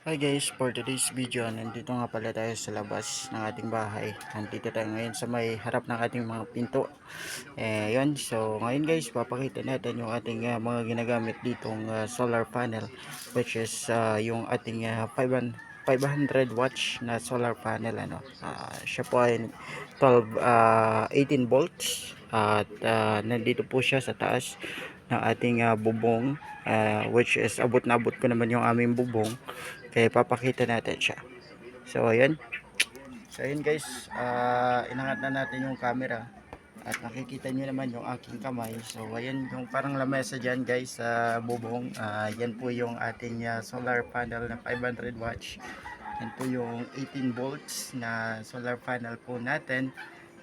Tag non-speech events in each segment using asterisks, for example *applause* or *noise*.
Hi guys, for today's video, nandito nga pala tayo sa labas ng ating bahay. Nandito tayo ngayon sa may harap ng ating mga pinto. Eh, yun. So, ngayon guys, papakita natin yung ating ah, mga ginagamit ditong ah, solar panel. Which is ah, yung ating ah, 500 500 watts na solar panel ano Ah, siya po ay 12 ah, 18 volts at ah, nandito po siya sa taas ng ating ah, bubong ah, which is abot na abot ko naman yung aming bubong kaya papakita natin siya. So, ayan. So, ayan guys. ah inangat na natin yung camera. At nakikita nyo naman yung aking kamay. So, ayan yung parang lamesa dyan guys sa bubong. Ah, yan po yung ating ah, solar panel na 500 watts. Yan po yung 18 volts na solar panel po natin.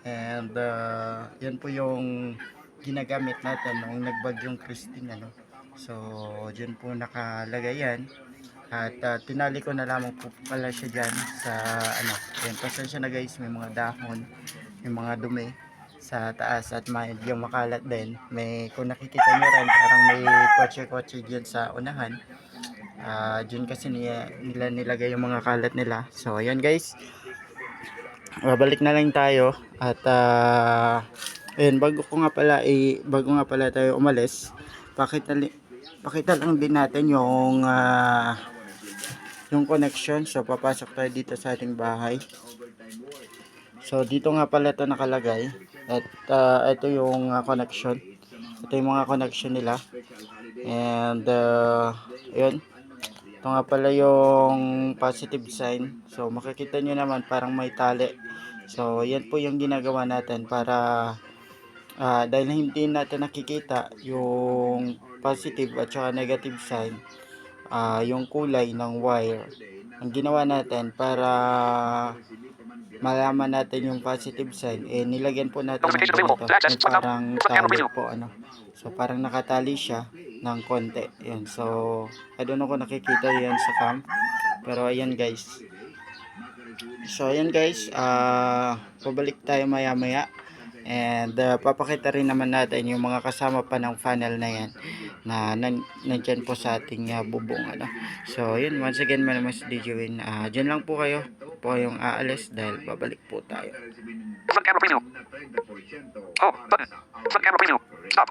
And ah, yan po yung ginagamit natin nung nagbagyong Christine. Ano? So, dyan po nakalagay yan. At ah, tinali ko na lamang po pala siya dyan sa ano. Yan, pasensya na guys, may mga dahon, may mga dumi sa taas at yung makalat din. May kung nakikita nyo rin, parang may kotse-kotse dyan sa unahan. Ah, dyan kasi niya, nila nilagay yung mga kalat nila. So, ayan guys. Babalik na lang tayo at ah ayun, bago ko nga pala eh, bago nga pala tayo umalis, pakita pakita lang din natin yung ah, yung connection. So, papasok tayo dito sa ating bahay. So, dito nga pala ito nakalagay. At ah, ito yung ah, connection. Ito yung mga connection nila. And, uh, yun. Ito nga pala yung positive sign. So, makikita nyo naman parang may tali. So, yan po yung ginagawa natin para ah, dahil hindi natin nakikita yung positive at saka negative sign ah, yung kulay ng wire. Ang ginawa natin para malaman natin yung positive sign eh nilagyan po natin ng ganito, up? parang tali po ano. So parang nakatali siya ng konti. Yan so I don't know kung nakikita yan sa cam. Pero ayan guys. So ayan guys. Ah pabalik tayo maya maya And uh, papakita rin naman natin yung mga kasama pa ng funnel na yan na nan nandyan po sa ating uh, bubong. Ano. So, yun. Once again, is DJ Win. Uh, dyan lang po kayo. Po yung aalis dahil babalik po tayo. Preview. Oh, preview. Stop.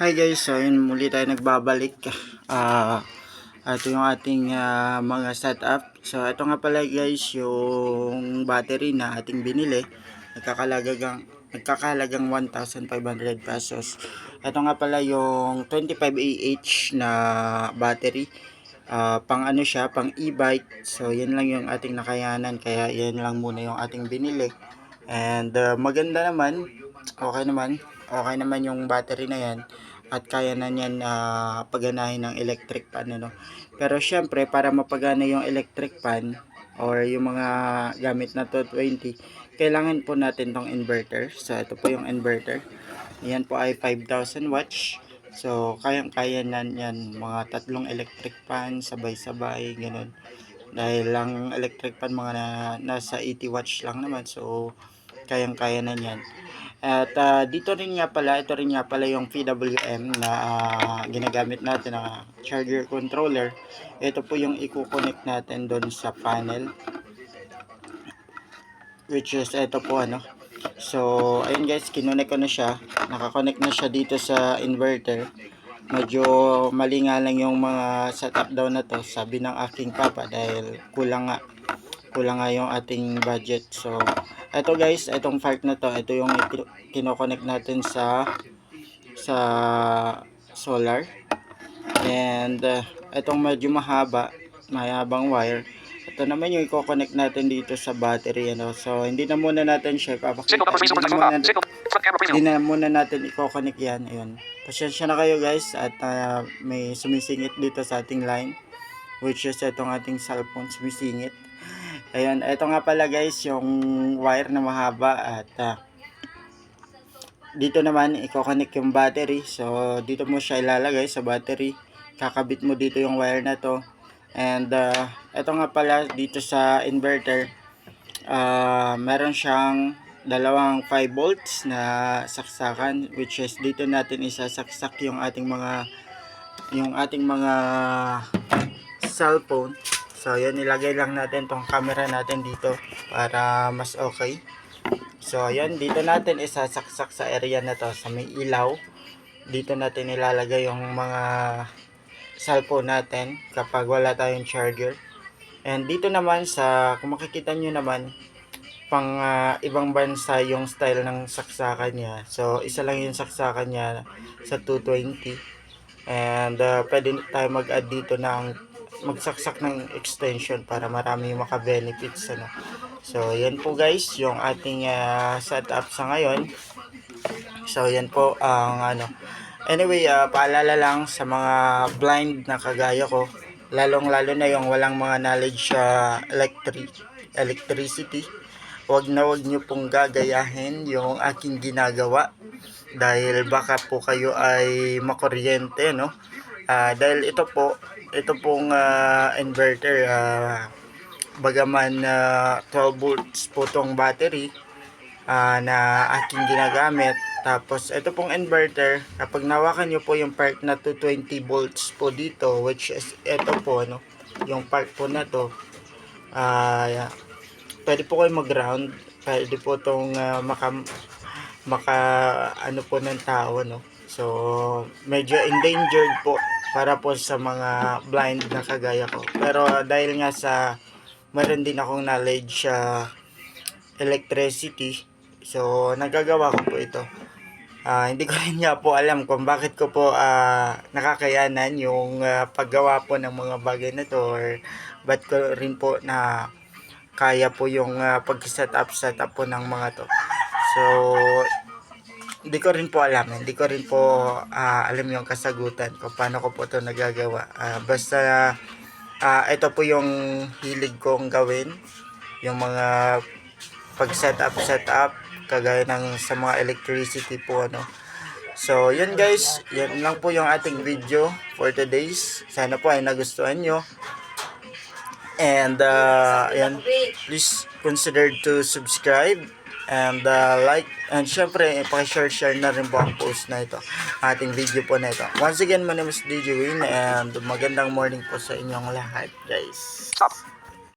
Hi guys, so yun muli tayo nagbabalik. Ah, ito yung ating ah, mga setup. So ito nga pala guys yung battery na ating binili. Nagkakalagang nagkakalagang 1,500 pesos. Ito nga pala yung 25AH na battery. Ah, pang ano siya, pang e-bike. So yan lang yung ating nakayanan kaya yan lang muna yung ating binili. And ah, maganda naman, okay naman. Okay naman yung battery na yan at kaya na niyan ah, paganahin ng electric pan ano. Pero syempre para mapagana yung electric pan or yung mga gamit na 220, kailangan po natin tong inverter. So ito po yung inverter. Yan po ay 5,000 watts. So kayang-kaya na yan mga tatlong electric pan sabay-sabay ganun. Dahil lang electric pan mga na, nasa 80 watts lang naman. So kayang-kaya na yan. At ah, dito rin nga pala, ito rin nga pala yung PWM na ah, ginagamit natin na charger controller. Ito po yung i-connect natin doon sa panel. Which is ito po ano. So, ayun guys, kinunik ko na siya. Nakakonect na siya dito sa inverter. Medyo mali nga lang yung mga setup daw na to, sabi ng aking papa dahil kulang nga kulang nga yung ating budget. So, ito guys, itong part na to, ito yung kinoconnect natin sa sa solar. And uh, itong medyo mahaba, mahabang wire. Ito naman yung i-connect natin dito sa battery ano. So, hindi na muna natin siya numbers Hindi muna, na muna natin i-connect yan. Ayun. Pasensya na kayo guys at uh, may sumisingit dito sa ating line which is itong ating cellphone sumisingit. Ayan, ito nga pala guys yung wire na mahaba at ah, dito naman i-connect yung battery. So dito mo siya ilalagay sa battery. Kakabit mo dito yung wire na to. And ah, ito nga pala dito sa inverter ah meron siyang dalawang 5 volts na saksakan which is dito natin isasaksak yung ating mga yung ating mga cellphone So, yun, ilagay lang natin tong camera natin dito para mas okay. So, yun, dito natin isasaksak sa area na to, sa may ilaw. Dito natin ilalagay yung mga cellphone natin kapag wala tayong charger. And dito naman sa, kung makikita nyo naman, pang ah, ibang bansa yung style ng saksakan niya. So, isa lang yung saksakan niya sa 220. And uh, pwede tayo mag-add dito ng magsaksak ng extension para marami yung maka-benefits. Ano. So, yan po guys, yung ating ah, setup sa ngayon. So, yan po ang ano. Anyway, ah, paalala lang sa mga blind na kagaya ko, lalong lalo na yung walang mga knowledge sa electric, electricity. Huwag na huwag nyo pong gagayahin yung aking ginagawa dahil baka po kayo ay makuryente, no? Ah, dahil ito po, ito pong ah, inverter, ah, bagaman ah, 12 volts po tong battery, ah, na aking ginagamit. Tapos, ito pong inverter, kapag nawakan nyo po yung part na 220 volts po dito, which is ito po, no, yung part po na to, ah, yeah, pwede po kayo mag-ground, pwede po itong ah, maka, maka, ano po ng tao, no. So, medyo endangered po para po sa mga blind na kagaya ko. Pero dahil nga sa meron din akong knowledge sa electricity, so nagagawa ko po ito. Ah, hindi ko *laughs* rin nga po alam kung bakit ko po ah, nakakayanan yung ah, paggawa po ng mga bagay na to or ba't ko rin po na kaya po yung ah, pag-set up set up po ng mga to. So hindi ko rin po alam, hindi ko rin po ah, alam yung kasagutan kung paano ko po to nagagawa. Ah, basta ah, ito po yung hilig kong gawin, yung mga pag set up set up kagaya ng sa mga electricity po ano. So, yun guys, yan lang po yung ating video for today's. Sana po ay nagustuhan nyo. And, uh, yan, please consider to subscribe and uh, like and syempre pakishare-share na rin po ang post na ito ating video po na ito once again my name is DJ Win and magandang morning po sa inyong lahat guys Stop.